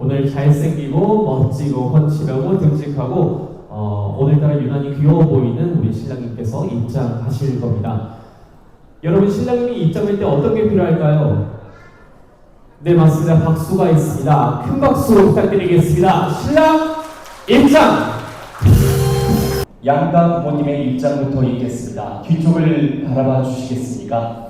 오늘 잘생기고 멋지고 훤칠하고 듬직하고 어, 오늘따라 유난히 귀여워 보이는 우리 신랑님께서 입장하실 겁니다. 여러분 신랑님이 입장할 때 어떤 게 필요할까요? 네 맞습니다. 박수가 있습니다. 큰 박수로 부탁드리겠습니다. 신랑 입장! 양가 부모님의 입장부터 읽겠습니다. 뒤쪽을 바라봐 주시겠습니까?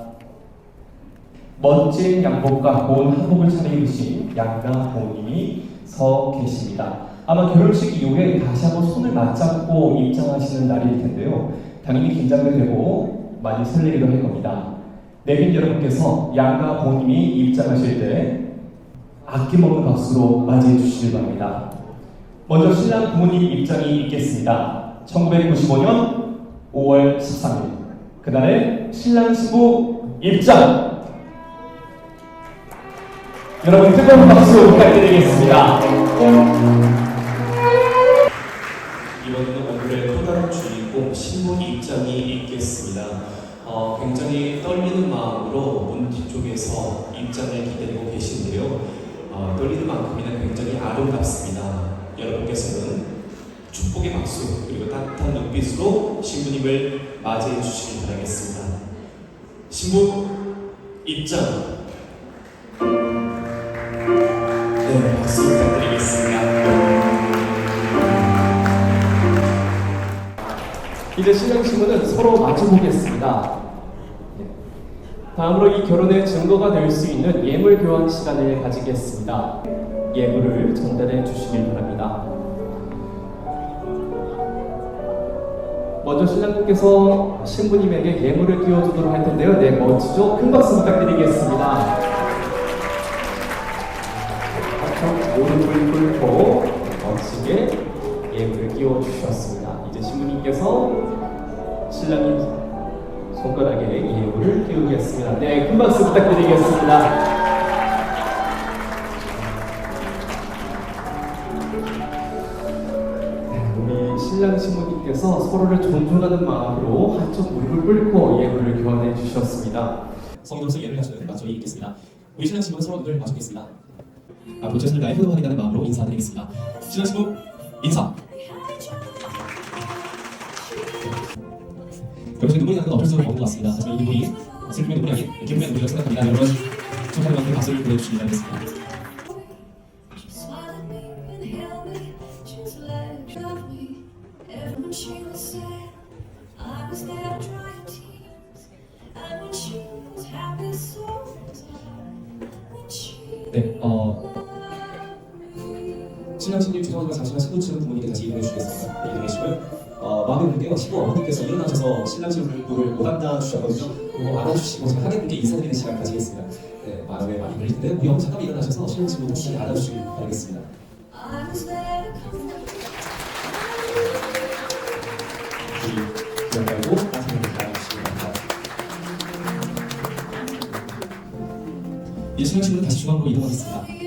멋진 양복과 고운 한복을 차려 입으신 양가 부모님이 서 계십니다. 아마 결혼식 이후에 다시 한번 손을 맞잡고 입장하시는 날일 텐데요. 당연히 긴장도 되고 많이 설레기도 할 겁니다. 내빈 여러분께서 양가 부모님이 입장하실 때 아낌없는 박수로 맞이해 주시길 바랍니다. 먼저 신랑 부모님 입장이 있겠습니다. 1995년 5월 13일 그날의 신랑 신부 입장 여러분 뜨거운 박수 부탁드리겠습니다. 이번에는 오늘의 또 다른 주인공 신부 입장이 있겠습니다. 어, 굉장히 떨리는 마음으로 문 뒤쪽에서 입장을 기다리고 계신데요. 어, 떨리는 만큼이나 굉장히 아름답습니다. 여러분께서는 축복의 박수 그리고 따뜻한 눈빛으로 신부님을 맞이해 주시길 바라겠습니다. 신부 입장. 이제 신랑 신부는 서로 마주보겠습니다. 네. 다음으로 이 결혼의 증거가 될 수 있는 예물 교환 시간을 가지겠습니다. 예물을 전달해 주시길 바랍니다. 먼저 신랑님께서 신부님에게 예물을 끼워주도록 할 텐데요. 네, 멋지죠? 큰 박수 부탁드리겠습니다. 오른손 꿇고 멋지게 예물을 끼워주셨습니다. 이제 신부님께서 신랑님 손가락에 예물을 끼우겠습니다. 네, 큰 박수 부탁드리겠습니다. 네, 신랑 신부님께서 서로를 존중하는 마음으로 한쪽 무릎을 꿇고 예물을 교환해 주셨습니다. 성인으로서 예를 갖추는 마초이 있겠습니다. 우리 신랑 신부는 서로 눈을 마주겠습니다. 앞으로 최선을 다해 효도하겠다는 마음으로 인사드리겠습니다. 신랑 신부 인사. 여기서 눈물이 나는 건 어쩔 수 없는 것 같습니다. 하지만 이 눈물이 슬픔의 눈물이 아닌 기쁨의 눈물이라고 생각합니다. 여러분 청소년한테 박수를 보내주시기 바라겠습니다. 네, 어, 7년 16 태어나 자신을 소도치는 부모님께 다시 이동해 주시겠습니다. 이동해 주시고요. 어, 마음의 무게가 시고 어머니께서 일어나셔서 신랑 신부를 못 안아주셔가지고 뭐 안아주시고 제가 하객분께 인사드리는 시간 가지겠습니다. 네, 마음에 많이 걸릴 텐데 무영 잠깐 일어나셔서 신랑 신부 혹시 알아주시길 바라겠습니다. 기억하고 아침에 다녀오시기 바랍니다. 예, 신랑 신부 다시 중앙으로 이동하겠습니다.